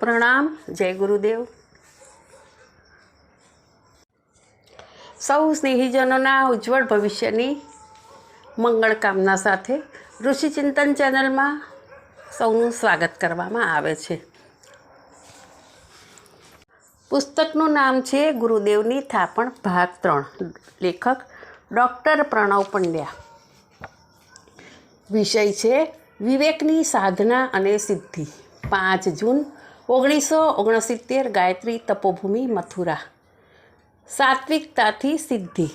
પ્રણામ, જય ગુરુદેવ. સૌ સ્નેહીજનોના ઉજ્જવળ ભવિષ્યની મંગળ કામના સાથે ઋષિચિંતન ચેનલમાં સૌનું સ્વાગત કરવામાં આવે છે. પુસ્તકનું નામ છે ગુરુદેવની થાપણ ભાગ ત્રણ. લેખક ડૉક્ટર પ્રણવ પંડ્યા. વિષય છે વિવેકની સાધના અને સિદ્ધિ. પાંચ જૂન ઓગણીસો ઓગણસિત્તેર ગાયત્રી તપોભૂમિ મથુરા. સાત્વિકતાથી સિદ્ધિ.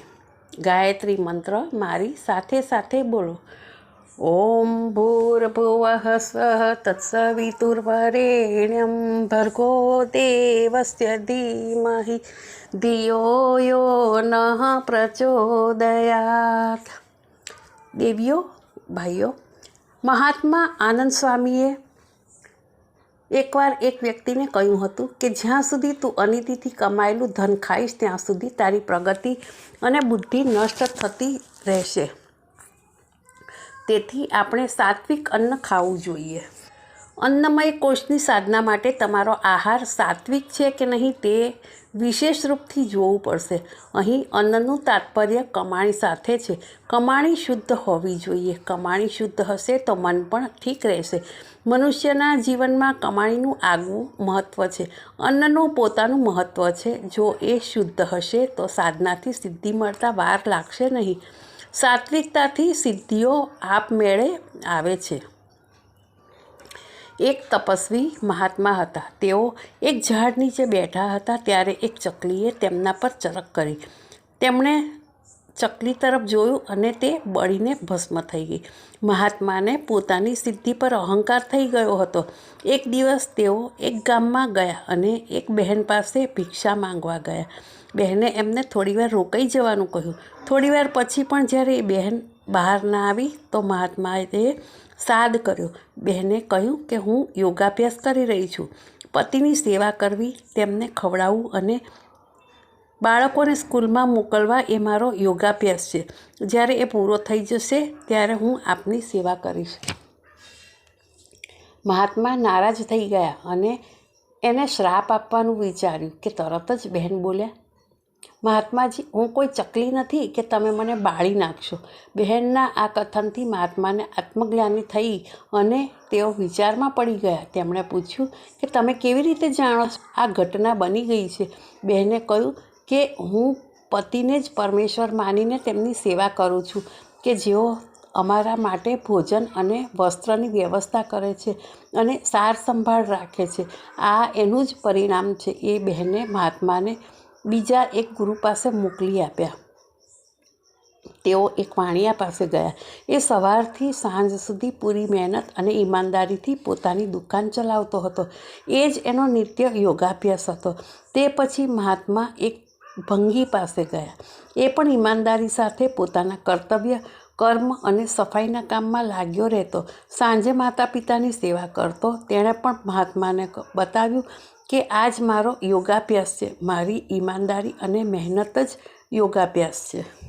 ગાયત્રી મંત્ર મારી સાથે સાથે બોલો. ઓમ ભૂર્ભુવ સ્વ તત્સવિતુર્વરેણ્યમ ભર્ગો દેવસ્ય ધીમહિ. ધિયો યો નઃ પ્રચોદયાત. દેવીઓ, ભાઈઓ, મહાત્મા આનંદ સ્વામીએ એકવાર એક વ્યક્તિને કહ્યું હતું કે, જ્યાં સુધી તું અનિતિથી કમાયેલું ધન ખાઈશ, ત્યાં સુધી તારી પ્રગતિ અને બુદ્ધિ નષ્ટ થતી રહેશે. તેથી આપણે સાત્વિક અન્ન ખાવું જોઈએ. અન્નમય કોષની સાધના માટે તમારો આહાર સાત્વિક છે કે નહીં તે વિશેષ રૂપથી જોવું પડશે. અહીં અન્નનું તાત્પર્ય કમાણી સાથે છે. કમાણી શુદ્ધ હોવી જોઈએ. કમાણી શુદ્ધ હશે તો મન પણ ઠીક રહેશે. મનુષ્યના જીવનમાં કમાણીનું આગવું મહત્ત્વ છે. અન્નનું પોતાનું મહત્ત્વ છે. જો એ શુદ્ધ હશે તો સાધનાથી સિદ્ધિ મળતા વાર લાગશે નહીં. સાત્વિકતાથી સિદ્ધિઓ આપમેળે આવે છે. એક તપસ્વી મહાત્મા હતા. તેઓ એક ઝાડ નીચે બેઠા હતા ત્યારે એક ચકલીએ તેમના પર ચરક કરી. તેમણે ચકલી તરફ જોયું અને તે બળીને ભસ્મ થઈ ગઈ. મહાત્માને પોતાની સિદ્ધિ પર અહંકાર થઈ ગયો હતો. એક દિવસ તેઓ એક ગામમાં ગયા અને એક બહેન પાસે ભિક્ષા માંગવા ગયા. બહેને એમને થોડીવાર રોકાઈ જવાનું કહ્યું. થોડીવાર પછી પણ જ્યારે એ બહેન બહાર ના આવી તો મહાત્માએ સાદ કર્યો. બહેને કહ્યું કે હું યોગાભ્યાસ કરી રહી છું. પતિની સેવા કરવી, તેમને ખવડાવવું અને બાળકોને સ્કૂલમાં મોકલવા એ મારો યોગાભ્યાસ છે. જ્યારે એ પૂરો થઈ જશે, ત્યારે હું આપની સેવા કરીશ. મહાત્મા નારાજ થઈ ગયા અને એને શ્રાપ આપવાનું વિચાર્યું કે તરત જ બહેન બોલ્યા મહાત્માજી, હું કોઈ ચકલી નથી કે તમે મને બાળી નાખશો. બહેનના આ કથનથી મહાત્માને આત્મજ્ઞાની થઈ અને તેઓ વિચારમાં પડી ગયા. તેમણે પૂછ્યું કે તમે કેવી રીતે જાણો છો? આ ઘટના બની ગઈ છે. બહેને કહ્યું કે હું પતિને જ પરમેશ્વર માનીને તેમની સેવા કરું છું કે જેઓ અમારા માટે ભોજન અને વસ્ત્રની વ્યવસ્થા કરે છે અને સાર સંભાળ રાખે છે. આ એનું જ પરિણામ છે. એ બહેને મહાત્માને બીજા એક ગુરુ પાસે મોકલી આપ્યા. તેઓ એક વાણિયા પાસે ગયા. એ સવારથી સાંજ સુધી પૂરી મહેનત અને ઈમાનદારીથી પોતાની દુકાન ચલાવતો હતો. એ જ એનો નિત્ય યોગાભ્યાસ હતો. તે પછી મહાત્મા એક ભંગી પાસે ગયા. એ પણ ઈમાનદારી સાથે પોતાના કર્તવ્ય કર્મ અને સફાઈના કામમાં લાગ્યો રહેતો. સાંજે માતા પિતાની સેવા કરતો. તેણે પણ મહાત્માને બતાવ્યું કે આ જ મારો યોગાભ્યાસ છે. મારી ઈમાનદારી અને મહેનત જ યોગાભ્યાસ છે.